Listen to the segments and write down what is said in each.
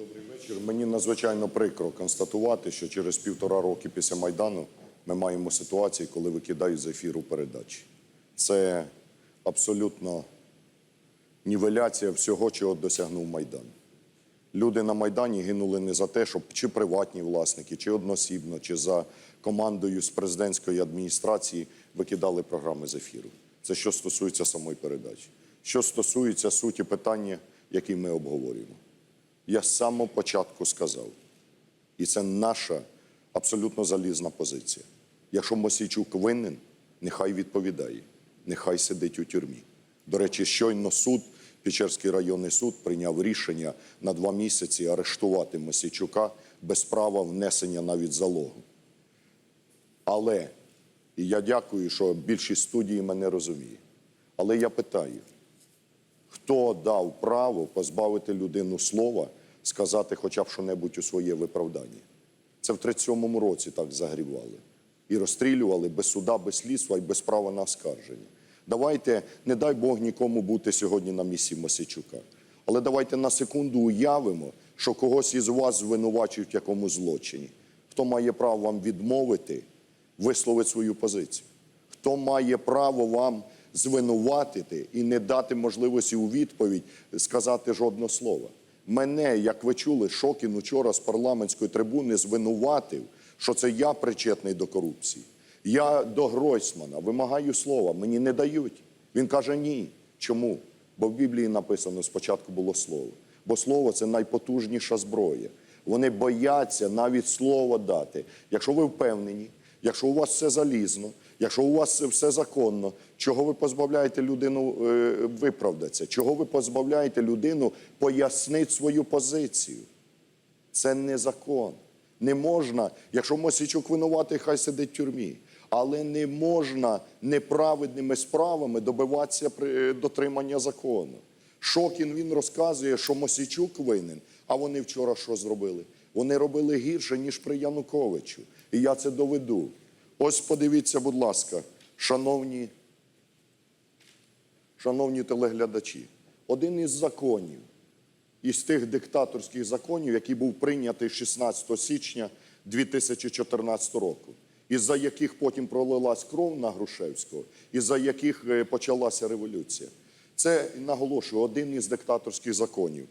Добрий вечір. Мені надзвичайно прикро констатувати, що через півтора роки після Майдану ми маємо ситуацію, коли викидають з ефіру передачі. Це абсолютно нівеляція всього, чого досягнув Майдан. Люди на Майдані гинули не за те, щоб чи приватні власники, чи односібно, чи за командою з президентської адміністрації викидали програми з ефіру. Це що стосується самої передачі. Що стосується суті питання, які ми обговорюємо. Я з самого початку сказав, і це наша абсолютно залізна позиція. Якщо Мосійчук винен, нехай відповідає, нехай сидить у тюрмі. До речі, щойно суд, Печерський районний суд, прийняв рішення на два місяці арештувати Мосійчука без права внесення навіть залогу. Але, і я дякую, що більшість студії мене розуміє. Але я питаю, хто дав право позбавити людину слова, сказати хоча б що-небудь у своє виправдання? Це в 37-му році так загрівали. І розстрілювали без суда, без слідства і без права на оскарження. Давайте, не дай Бог нікому бути сьогодні на місці Мосичука. Але давайте на секунду уявимо, що когось із вас звинувачують в якомусь злочині. Хто має право вам відмовити, висловити свою позицію? Хто має право вам звинуватити і не дати можливості у відповідь сказати жодного слова? Мене, як ви чули, Шокін учора з парламентської трибуни звинуватив, що це я причетний до корупції. Я до Гройсмана вимагаю слова, мені не дають. Він каже ні. Чому? Бо в Біблії написано спочатку було слово. Бо слово це найпотужніша зброя. Вони бояться навіть слово дати. Якщо ви впевнені, якщо у вас все залізно, якщо у вас все законно, чого ви позбавляєте людину е, виправдатися? Чого ви позбавляєте людину пояснити свою позицію? Це не закон. Не можна, якщо Мосійчук винуватий, хай сидить в тюрмі. Але не можна неправедними справами добиватися дотримання закону. Шокін він розказує, що Мосійчук винен, а вони вчора що зробили? Вони робили гірше, ніж при Януковичу. І я це доведу. Ось подивіться, будь ласка, шановні, шановні телеглядачі, один із законів, із тих диктаторських законів, який був прийнятий 16 січня 2014 року, із-за яких потім пролилась кров на Грушевського, із-за яких е, почалася революція. Це наголошую один із диктаторських законів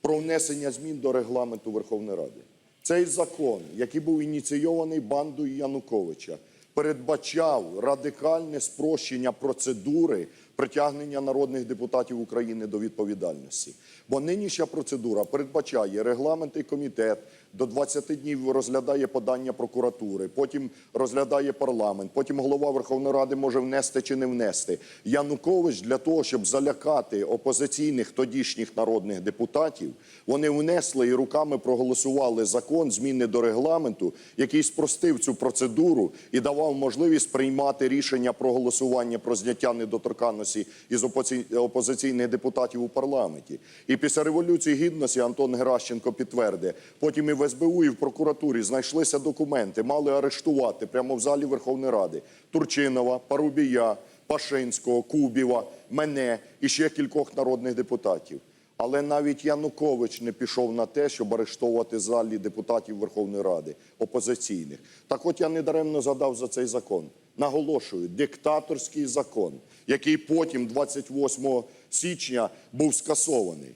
про внесення змін до регламенту Верховної Ради. Цей закон, який був ініційований бандою Януковича, передбачав радикальне спрощення процедури притягнення народних депутатів України до відповідальності. Бо нинішня процедура передбачає регламентний комітет до 20 днів розглядає подання прокуратури, потім розглядає парламент, потім голова Верховної Ради може внести чи не внести. Янукович для того, щоб залякати опозиційних тодішніх народних депутатів, вони внесли і руками проголосували закон зміни до регламенту, який спростив цю процедуру і давав можливість приймати рішення про голосування про зняття недоторканності із опози- опозиційних депутатів у парламенті. І після революції гідності Антон Геращенко підтвердить, потім і в СБУ, і в прокуратурі знайшлися документи, мали арештувати прямо в залі Верховної Ради Турчинова, Парубія, Пашинського, Кубіва, мене і ще кількох народних депутатів. Але навіть Янукович не пішов на те, щоб арештовувати залі депутатів Верховної Ради опозиційних. Так от я недаремно задав за цей закон. Наголошую, диктаторський закон, який потім, 28 січня, був скасований.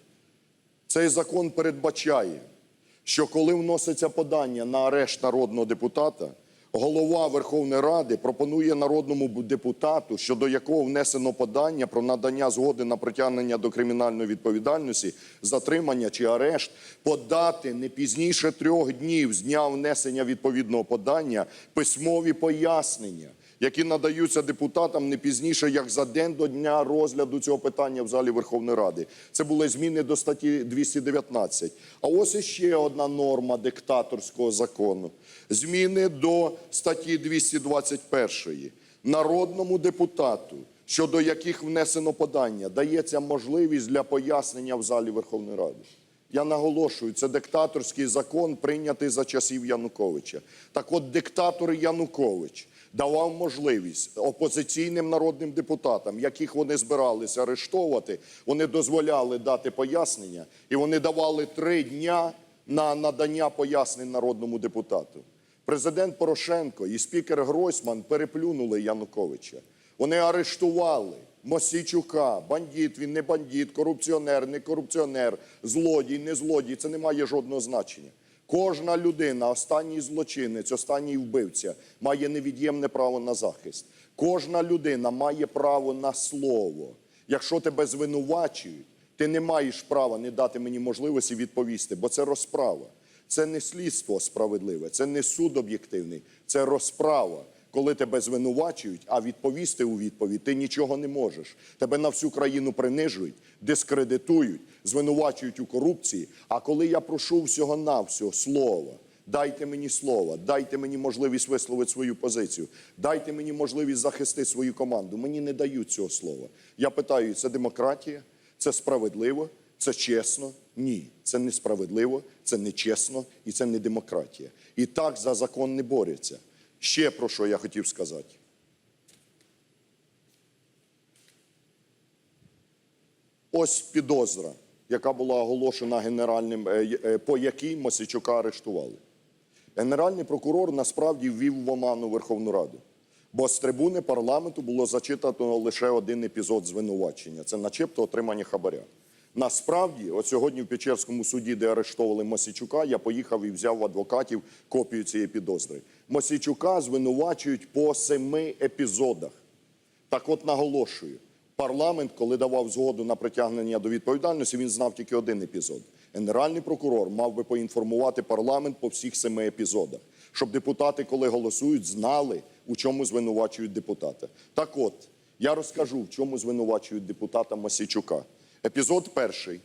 Цей закон передбачає, що коли вноситься подання на арешт народного депутата, голова Верховної Ради пропонує народному депутату, щодо якого внесено подання про надання згоди на притягнення до кримінальної відповідальності, затримання чи арешт, подати не пізніше трьох днів з дня внесення відповідного подання письмові пояснення які надаються депутатам не пізніше, як за день до дня розгляду цього питання в залі Верховної Ради. Це були зміни до статті 219. А ось іще одна норма диктаторського закону. Зміни до статті 221. Народному депутату, щодо яких внесено подання, дається можливість для пояснення в залі Верховної Ради. Я наголошую, це диктаторський закон, прийнятий за часів Януковича. Так от диктатор Янукович давав можливість опозиційним народним депутатам, яких вони збиралися арештовувати, вони дозволяли дати пояснення, і вони давали три дня на надання пояснень народному депутату. Президент Порошенко і спікер Гройсман переплюнули Януковича. Вони арештували Мосійчука, бандит, він не бандит, корупціонер, не корупціонер, злодій, не злодій. Це не має жодного значення. Кожна людина, останній злочинець, останній вбивця, має невід'ємне право на захист. Кожна людина має право на слово. Якщо тебе звинувачують, ти не маєш права не дати мені можливості відповісти, бо це розправа. Це не слідство справедливе, це не суд об'єктивний, це розправа. Коли тебе звинувачують, а відповісти у відповідь ти нічого не можеш. Тебе на всю країну принижують, дискредитують, звинувачують у корупції. А коли я прошу всього навсього слова, дайте мені слова, дайте мені можливість висловити свою позицію, дайте мені можливість захистити свою команду. Мені не дають цього слова. Я питаю: це демократія, це справедливо, це чесно? Ні, це несправедливо, це нечесно і це не демократія. І так за закон не борються. Ще про що я хотів сказати. Ось підозра, яка була оголошена генеральним, е, е, по якій Мосичука арештували. Генеральний прокурор насправді ввів в оману Верховну Раду. Бо з трибуни парламенту було зачитано лише один епізод звинувачення. Це начебто отримання хабаря. Насправді, от сьогодні в Печерському суді, де арештовували Мосійчука, я поїхав і взяв в адвокатів копію цієї підозри. Мосійчука звинувачують по семи епізодах. Так от наголошую, парламент, коли давав згоду на притягнення до відповідальності, він знав тільки один епізод. Генеральний прокурор мав би поінформувати парламент по всіх семи епізодах, щоб депутати, коли голосують, знали, у чому звинувачують депутата. Так от, я розкажу, в чому звинувачують депутата Масійчука. Епізод перший.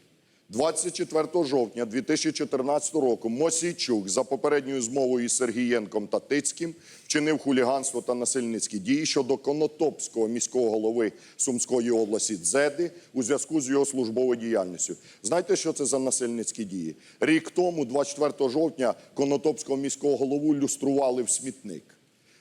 24 жовтня 2014 року Мосійчук за попередньою змовою із Сергієнком та Тицьким вчинив хуліганство та насильницькі дії щодо Конотопського міського голови Сумської області Дзеди у зв'язку з його службовою діяльністю. Знаєте, що це за насильницькі дії? Рік тому, 24 жовтня, Конотопського міського голову люстрували в смітник.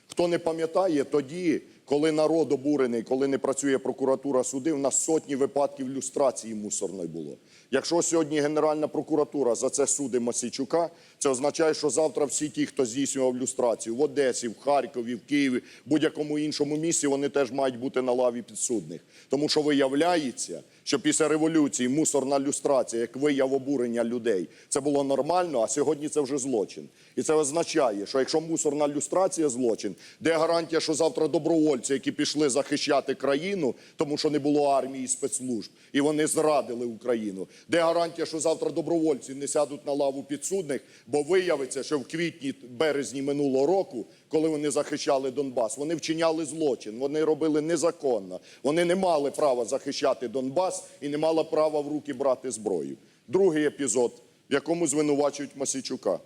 Хто не пам'ятає, тоді, коли народ обурений, коли не працює прокуратура суди, в нас сотні випадків люстрації мусорної було. Якщо сьогодні Генеральна прокуратура за це судить Масійчука, це означає, що завтра всі ті, хто здійснював люстрацію в Одесі, в Харкові, в Києві, в будь-якому іншому місці, вони теж мають бути на лаві підсудних. Тому що виявляється, що після революції мусорна люстрація, як вияв обурення людей, це було нормально, а сьогодні це вже злочин. І це означає, що якщо мусорна люстрація злочин, де гарантія, що завтра добровольці, які пішли захищати країну, тому що не було армії і спецслужб, і вони зрадили Україну, де гарантія, що завтра добровольці не сядуть на лаву підсудних, бо виявиться, що в квітні, березні минулого року, коли вони захищали Донбас, вони вчиняли злочин, вони робили незаконно, вони не мали права захищати Донбас і не мали права в руки брати зброю. Другий епізод, в якому звинувачують Масійчука.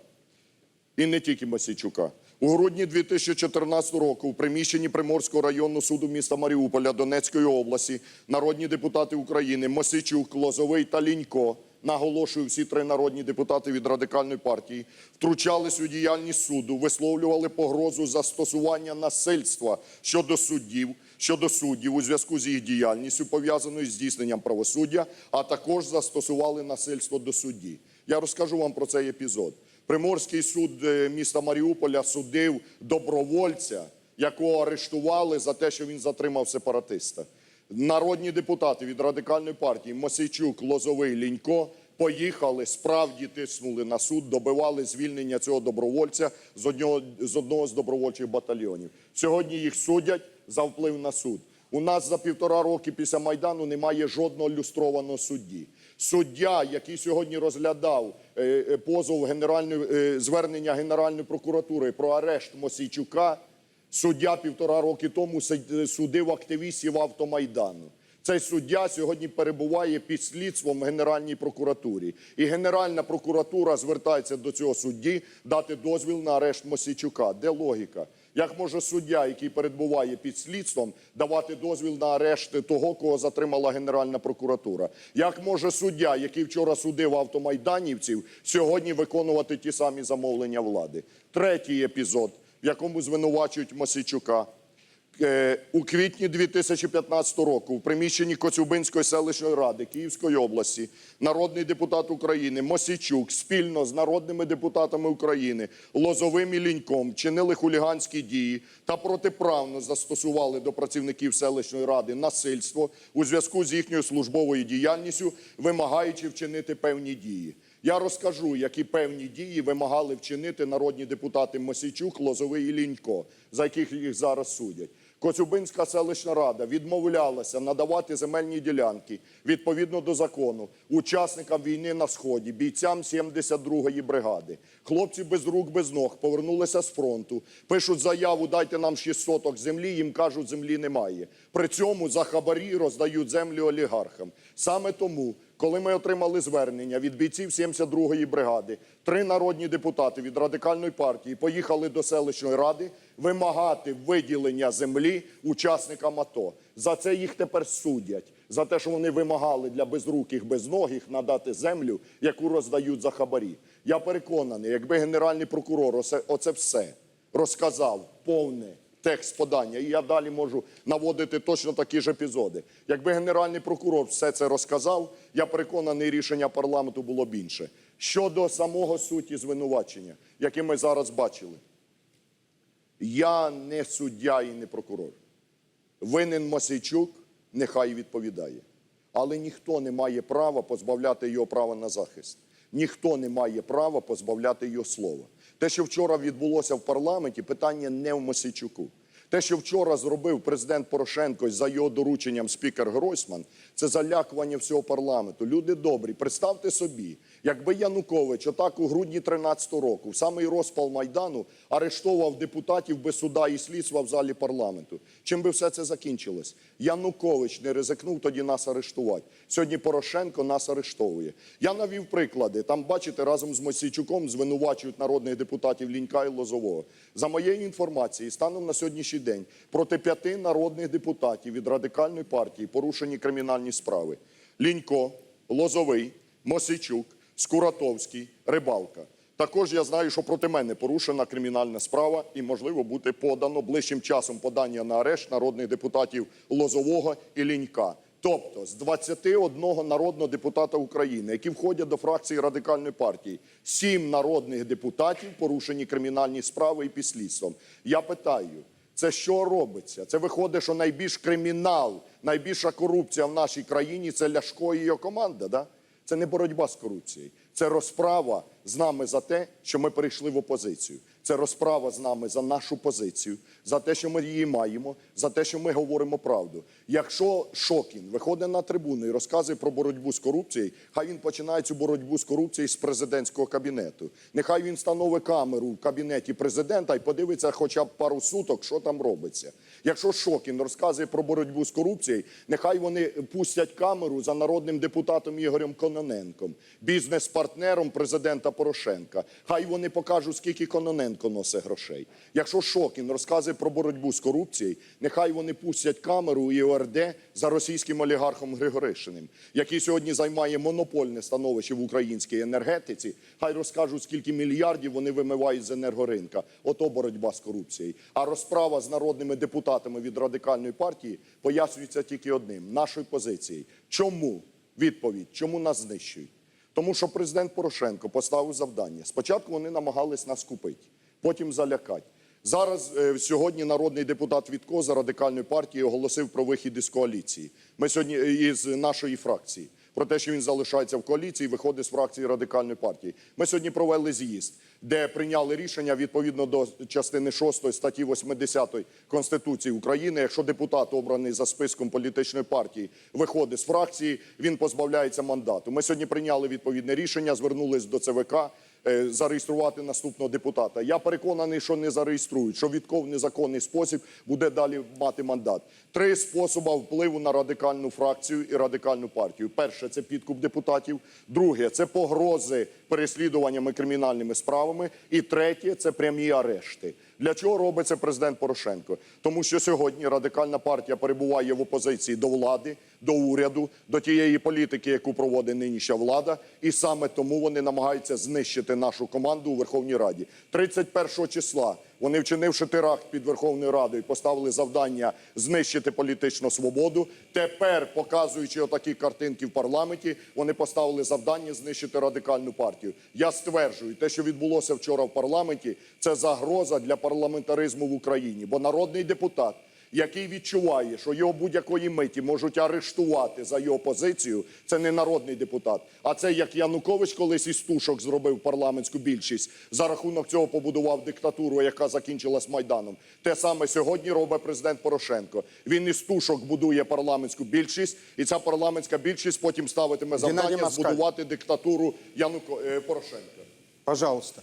І не тільки Масійчука. У грудні 2014 року в приміщенні Приморського районного суду міста Маріуполя Донецької області народні депутати України Мосійчук, Лозовий та Лінько, наголошую, всі три народні депутати від радикальної партії, втручались у діяльність суду, висловлювали погрозу застосування насильства щодо суддів, щодо суддів у зв'язку з їх діяльністю, пов'язаною з здійсненням правосуддя, а також застосували насильство до судді. Я розкажу вам про цей епізод. Приморський суд е, міста Маріуполя судив добровольця, якого арештували за те, що він затримав сепаратиста. Народні депутати від радикальної партії Мосійчук, Лозовий, Лінько поїхали, справді тиснули на суд, добивали звільнення цього добровольця з одного з одного з добровольчих батальйонів. Сьогодні їх судять за вплив на суд. У нас за півтора роки після майдану немає жодного люстрованого судді. Суддя, який сьогодні розглядав е, е, позов генеральної е, звернення Генеральної прокуратури про арешт Мосійчука, суддя півтора роки тому сид- судив активістів автомайдану. Цей суддя сьогодні перебуває під слідством в Генеральній прокуратурі. І Генеральна прокуратура звертається до цього судді дати дозвіл на арешт Мосійчука. Де логіка? Як може суддя, який перебуває під слідством, давати дозвіл на арешт того, кого затримала Генеральна прокуратура? Як може суддя, який вчора судив автомайданівців, сьогодні виконувати ті самі замовлення влади? Третій епізод, якому звинувачують Мосійчука. Е, У квітні 2015 року в приміщенні Коцюбинської селищної ради Київської області народний депутат України Мосійчук спільно з народними депутатами України Лозовим і Ліньком чинили хуліганські дії та протиправно застосували до працівників селищної ради насильство у зв'язку з їхньою службовою діяльністю, вимагаючи вчинити певні дії. Я розкажу, які певні дії вимагали вчинити народні депутати Мосійчук, Лозовий і Лінько, за яких їх зараз судять. Коцюбинська селищна рада відмовлялася надавати земельні ділянки відповідно до закону учасникам війни на сході, бійцям 72-ї бригади. Хлопці без рук, без ног повернулися з фронту, пишуть заяву, дайте нам 6 соток землі. Їм кажуть, землі немає. При цьому за хабарі роздають землю олігархам. Саме тому коли ми отримали звернення від бійців 72-ї бригади, три народні депутати від радикальної партії поїхали до селищної ради вимагати виділення землі учасникам АТО. За це їх тепер судять. За те, що вони вимагали для безруких, безногих надати землю, яку роздають за хабарі. Я переконаний, якби генеральний прокурор оце, все розказав повне текст подання, і я далі можу наводити точно такі ж епізоди. Якби генеральний прокурор все це розказав, я переконаний, рішення парламенту було б інше. Щодо самого суті звинувачення, яке ми зараз бачили, я не суддя і не прокурор. Винен Мосійчук, нехай відповідає. Але ніхто не має права позбавляти його права на захист. Ніхто не має права позбавляти його слова. Те, що вчора відбулося в парламенті, питання не в Мосійчуку. Те, що вчора зробив президент Порошенко за його дорученням спікер Гройсман, це залякування всього парламенту. Люди добрі, представте собі, якби Янукович отак у грудні 13-го року, в самий розпал Майдану, арештовував депутатів без суда і слідства в залі парламенту. Чим би все це закінчилось? Янукович не ризикнув тоді нас арештувати. Сьогодні Порошенко нас арештовує. Я навів приклади. Там, бачите, разом з Мосійчуком звинувачують народних депутатів Лінька і Лозового. За моєю інформацією, станом на сьогоднішній день проти п'яти народних депутатів від радикальної партії порушені кримінальні справи: Лінько, Лозовий, Мосійчук, Скуратовський, Рибалка. Також я знаю, що проти мене порушена кримінальна справа і, можливо, буде подано ближчим часом подання на арешт народних депутатів Лозового і Лінька. Тобто з 21 народного депутата України, які входять до фракції радикальної партії, сім народних депутатів порушені кримінальні справи і під слідством. Я питаю, це що робиться? Це виходить, що найбільш кримінал, найбільша корупція в нашій країні це Ляшко і його команда. Да? Це не боротьба з корупцією, це розправа з нами за те, що ми перейшли в опозицію. Це розправа з нами за нашу позицію, за те, що ми її маємо, за те, що ми говоримо правду. Якщо Шокін виходить на трибуну і розказує про боротьбу з корупцією, хай він починає цю боротьбу з корупцією з президентського кабінету. Нехай він встановить камеру в кабінеті президента і подивиться хоча б пару суток, що там робиться. Якщо Шокін розказує про боротьбу з корупцією, нехай вони пустять камеру за народним депутатом Ігорем Кононенком, бізнес-партнером президента Порошенка. Хай вони покажуть, скільки Кононенко носить грошей. Якщо Шокін розказує про боротьбу з корупцією, нехай вони пустять камеру і ОРД за російським олігархом Григоришиним, який сьогодні займає монопольне становище в українській енергетиці. Хай розкажуть, скільки мільярдів вони вимивають з енергоринка. Ото боротьба з корупцією. А розправа з народними депутатами від радикальної партії пояснюється тільки одним нашою позицією. Чому відповідь? Чому нас знищують? Тому що президент Порошенко поставив завдання. Спочатку вони намагались нас купити, потім залякати. Зараз е, сьогодні народний депутат Вітко за радикальної партії оголосив про вихід із коаліції. Ми сьогодні е, із нашої фракції про те, що він залишається в коаліції, виходить з фракції радикальної партії. Ми сьогодні провели з'їзд, де прийняли рішення відповідно до частини 6 статті 80 Конституції України. Якщо депутат обраний за списком політичної партії виходить з фракції, він позбавляється мандату. Ми сьогодні прийняли відповідне рішення, звернулись до ЦВК зареєструвати наступного депутата. Я переконаний, що не зареєструють, що Вітков в незаконний спосіб буде далі мати мандат. Три способи впливу на радикальну фракцію і радикальну партію. Перше це підкуп депутатів. Друге це погрози переслідуваннями кримінальними справами. І третє це прямі арешти. Для чого робить це президент Порошенко? Тому що сьогодні радикальна партія перебуває в опозиції до влади, до уряду, до тієї політики, яку проводить нинішня влада, і саме тому вони намагаються знищити нашу команду у Верховній Раді. 31 числа Вони, вчинивши теракт під Верховною Радою, поставили завдання знищити політичну свободу. Тепер, показуючи отакі картинки в парламенті, вони поставили завдання знищити радикальну партію. Я стверджую, те, що відбулося вчора в парламенті, це загроза для парламентаризму в Україні, бо народний депутат який відчуває, що його будь-якої миті можуть арештувати за його позицію, це не народний депутат. А це як Янукович колись із тушок зробив парламентську більшість. За рахунок цього побудував диктатуру, яка закінчилась Майданом. Те саме сьогодні робить президент Порошенко. Він із тушок будує парламентську більшість, і ця парламентська більшість потім ставитиме завдання збудувати диктатуру Януко... е, Порошенка. Пожалуйста.